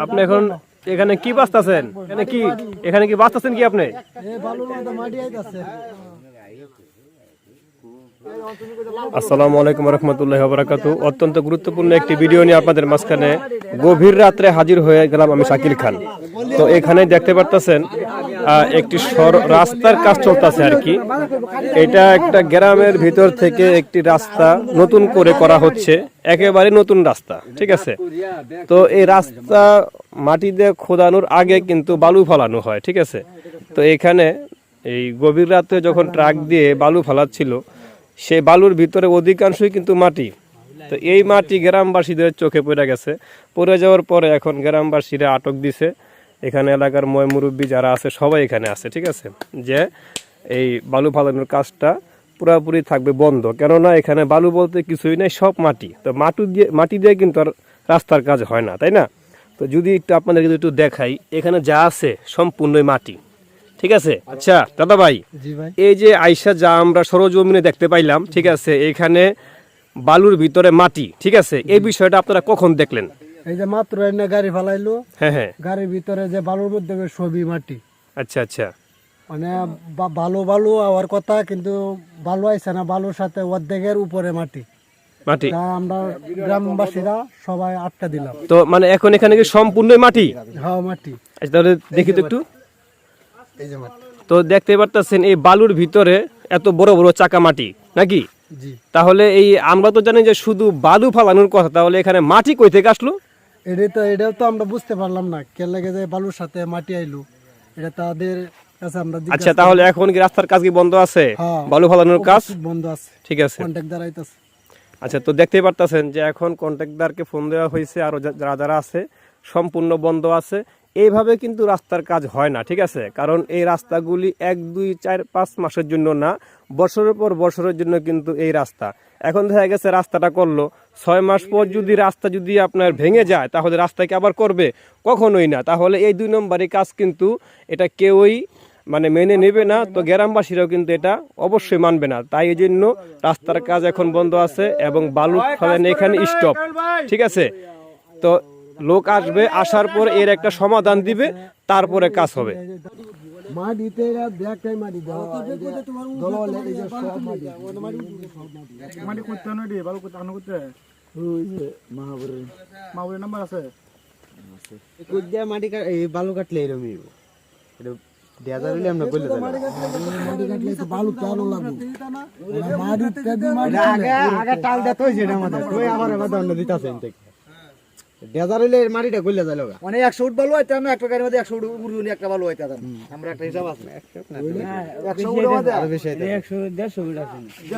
আপনি এখন এখানে কি বাঁচতেছেন? এখানে কি এখানে কি বাঁচতেছেন কি আপনি এই বালুর মধ্যে মাটি আইতাছে আসসালামু আলাইকুম রহমতুল্লাহ বরাকাতু অত্যন্ত গুরুত্বপূর্ণ একটি ভিডিও নিয়ে আপনাদের মাঝখানে গভীর রাত্রে হাজির হয়ে গেলাম আমি শাকিল খান। তো এখানে দেখতে পারতেছেন একটি রাস্তার কাজ চলতেছে আর কি। এটা একটা গ্রামের ভিতর থেকে একটি রাস্তা নতুন করে করা হচ্ছে, একেবারে নতুন রাস্তা, ঠিক আছে? তো এই রাস্তা মাটি দিয়ে খোদানোর আগে কিন্তু বালু ফলানো হয়, ঠিক আছে? তো এখানে এই গভীর রাতে যখন ট্রাক দিয়ে বালু ফেলাচ্ছিল সেই বালুর ভিতরে অধিকাংশই কিন্তু মাটি। তো এই মাটি গ্রামবাসীদের চোখে পড়ে গেছে। পড়ে যাওয়ার পরে এখন গ্রামবাসীরা আটক দিছে। এখানে এলাকার ময় মুরব্বী যারা আছে, সবাই এখানে আছে, ঠিক আছে? যে এই বালু ফালানোর কাজটা পুরোপুরি থাকবে বন্ধ। কেননা এখানে বালু বলতে কিছুই নেই, সব মাটি। তো মাটি দিয়ে মাটি দিয়ে কিন্তু আর রাস্তার কাজ হয় না, তাই না? তো যদি একটু আপনাদেরকে যদি একটু দেখাই, এখানে যা আছে সম্পূর্ণই মাটি। ঠিক আছে? আচ্ছা দাদা ভাই। এই যে আইসা যা আমরা সরজমিনে দেখতে পাইলাম ঠিক আছে এখানে বালুর ভিতরে মাটি ঠিক আছে এই বিষয়টা আপনারা কখন দেখলেন? এই যে মাত্র এনে গাড়ি ফালাইলো হ্যাঁ হ্যাঁ। গাড়ির ভিতরে যে বালুর মধ্যে সবই মাটি। আচ্ছা আচ্ছা। মানে বালু বালু হওয়ার কথা কিন্তু বালু আইছে না বালুর সাথে অর্ধেকের উপরে মাটি। মাটি? আমরা গ্রামবাসীরা সবাই আটকা দিলাম। তো মানে এখন এখানে কি সম্পূর্ণ মাটি? হ্যাঁ মাটি। আচ্ছা তাহলে দেখি তো একটু। তো দেখতে পারতেছেন এই বালুর ভিতরে এত বড় বড় চাকা মাটি নাকি? তাহলে এই আমরা তো জানি যে শুধু বালু ফালানোর কথা তাহলে এখানে মাটি কই থেকে আসলো? এটাই তো এটাও তো আমরা বুঝতে পারলাম না কে লাগে বালুর সাথে মাটি আইলো। এটা তাদের কাছে আমরা আচ্ছা তাহলে এখন কি রাস্তার কাজ কি বন্ধ আছে? হ্যাঁ। বালু ফালানোর কাজ? বন্ধ আছে। ঠিক আছে। দাঁড়াইতেছে। আচ্ছা তো দেখতেই পারতেছেন যে এখন কন্ট্রাক্টদারকে ফোন দেওয়া হয়েছে আরও যারা যারা আছে সম্পূর্ণ বন্ধ আছে। এইভাবে কিন্তু রাস্তার কাজ হয় না, ঠিক আছে? কারণ এই রাস্তাগুলি এক, দুই, চার, পাঁচ মাসের জন্য না, বছরের পর বছরের জন্য কিন্তু এই রাস্তা। এখন দেখা গেছে রাস্তাটা করল, ছয় মাস পর যদি রাস্তা যদি আপনার ভেঙে যায়, তাহলে রাস্তাকে আবার করবে? কখনোই না। তাহলে এই দুই নম্বরই কাজ কিন্তু এটা কেউই মানে মেনে নেবে না, তো গ্রামবাসীরাও কিন্তু এটা অবশ্যই মানবে না। তাই এই জন্য রাস্তার কাজ এখন বন্ধ আছে এবং বালু ফেলেন এখানে স্টপ ঠিক আছে? তো লোক আসবে আসার পর এর একটা সমাধান দিবে তারপরে কাজ হবে। বালু কাটলে আমরা মাটি বালু কেন লাগবে। মাটি তেদি আগে আগে টাল দে তুই যেটা আমাদের। আবার এবার দণ্ড দিতাছ দেয়াদার হইলে মাটিটা গলে যায় লগা। মানে একশো উঠ বালু হইতে একটা গাড়ির মধ্যে একশো উনি একটা বালু হইতে আমরা একটা হিসাব আছে। একশো উঠ আরও বেশি হইতে পারে।